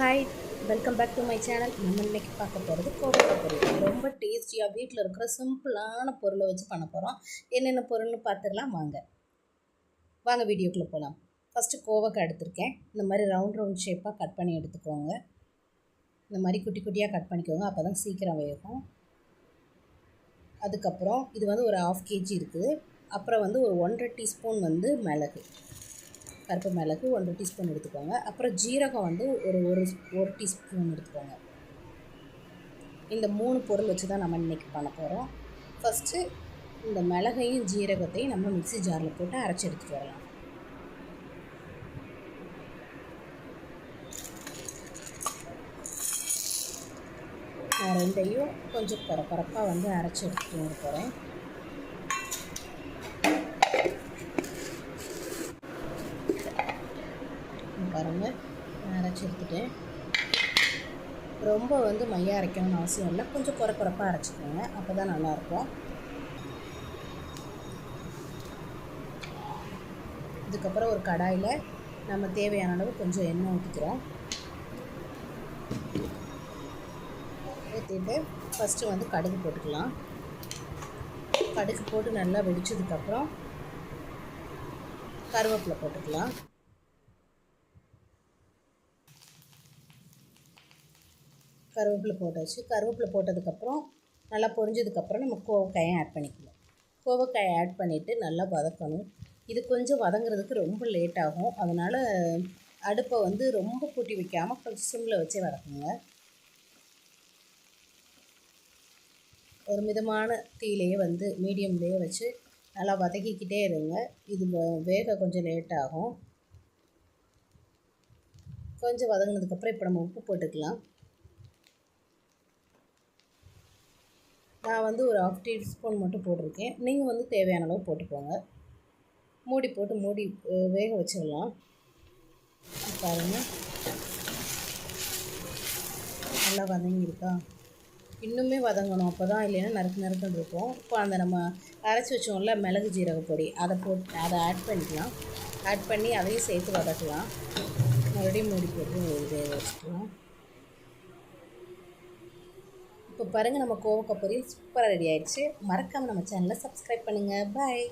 Hi welcome back to my channel நம்ம இன்றைக்கி பார்க்க போகிறது கோவக்காய் பொரியல். ரொம்ப டேஸ்டியாக வீட்டில் இருக்கிற சிம்பிளான பொருளை வச்சு பண்ண போகிறோம் என்னென்ன பொருள்னு பார்த்துடலாம் வாங்க. வாங்க வீடியோக்குள்ளே போகலாம் ஃபஸ்ட்டு கோவக்காய் எடுத்திருக்கேன். இந்த மாதிரி ரவுண்ட் ரவுண்ட் ஷேப்பாக கட் பண்ணி எடுத்துக்கோங்க. இந்த மாதிரி குட்டி குட்டியாக கட் பண்ணிக்கோங்க. அப்போ தான் சீக்கிரம் வேகும். அதுக்கப்புறம் இது வந்து ஒரு ஆஃப் கேஜி இருக்குது. அப்புறம் வந்து ஒரு ஒன்றரை டீஸ்பூன் வந்து மிளகு. கருப்பு மிளகு ஒன்றரை டீஸ்பூன் எடுத்துக்கோங்க. அப்புறம் ஜீரகம் வந்து ஒரு ஒரு ஒரு டீஸ்பூன் எடுத்துக்கோங்க. இந்த மூணு பொருள் வச்சு தான் நம்ம இன்றைக்கி பண்ண போகிறோம் ஃபஸ்ட்டு இந்த மிளகையும் ஜீரகத்தையும் நம்ம மிக்ஸி ஜாரில் போட்டு அரைச்சி எடுத்துகிட்டு வரலாம். நான் ரெண்டையும் கொஞ்சம் குறை குறப்பாக வந்து அரைச்சி எடுத்துகிட்டு போகிறேன் பாருங்கள் அரைச்சி எடுத்துட்டேன். ரொம்ப வந்து மையாக அரைக்கணும்னு அவசியம் இல்லை. கொஞ்சம் குறை குறைப்பாக அரைச்சிக்கோங்க. அப்போ தான் நல்லாயிருக்கும் இதுக்கப்புறம் ஒரு கடாயில் நம்ம தேவையான அளவு கொஞ்சம் எண்ணெய் ஊற்றிக்கிறோம் ஊற்றிட்டு ஃபஸ்ட்டு வந்து கடுகு போட்டுக்கலாம். கடுகு போட்டு நல்லா வெடிச்சதுக்கப்புறம் கருவேப்பிலை போட்டுக்கலாம். கருவேப்பிலை போட்டாச்சு. கருவேப்பிலை போட்டதுக்கப்புறம் நல்லா பொரிஞ்சதுக்கப்புறம் நம்ம கோவக்காயை ஆட் பண்ணிக்கலாம். கோவக்காயை ஆட் பண்ணிவிட்டு நல்லா வதக்கணும். இது கொஞ்சம் வதங்குறதுக்கு ரொம்ப லேட் ஆகும். அதனால் அடுப்பை வந்து ரொம்ப கூட்டி வைக்காமல் கொஞ்சம் சிம்மில் வச்சே வதக்குங்க. ஒரு மிதமான தீயிலேயே வந்து மீடியம்லேயே வச்சு நல்லா வதக்கிக்கிட்டே இருங்க. இது வேக கொஞ்சம் லேட் ஆகும். கொஞ்சம் வதங்கினதுக்கப்புறம் இப்போ நம்ம உப்பு போட்டுக்கலாம். நான் வந்து ஒரு ஆஃப் டீஸ்பூன் மட்டும் போட்டிருக்கேன். நீங்கள் வந்து தேவையான அளவு போட்டுக்கோங்க. மூடி போட்டு மூடி வேக வச்சிடலாம். பாருங்கள் நல்லா வதங்கியிருக்கா? இன்னுமே வதங்கணும். அப்போ தான் இல்லைன்னா நறுக்கு நறுக்குன்னு இருக்கும். இப்போ அந்த நம்ம அரைச்சி வச்சோம்ல மிளகு ஜீரக பொடி அதை போட்டு அதை ஆட் பண்ணிக்கலாம். ஆட் பண்ணி அதையும் சேர்த்து வதக்கலாம். மறுபடியும் மூடி போட்டு வேக வச்சுக்கலாம். இப்போ பாருங்கள் நம்ம கோவக்காய் பொரியல் சூப்பராக ரெடி ஆயிடுச்சு. மறக்காமல் நம்ம சேனலை சப்ஸ்கிரைப் பண்ணுங்கள் பாய்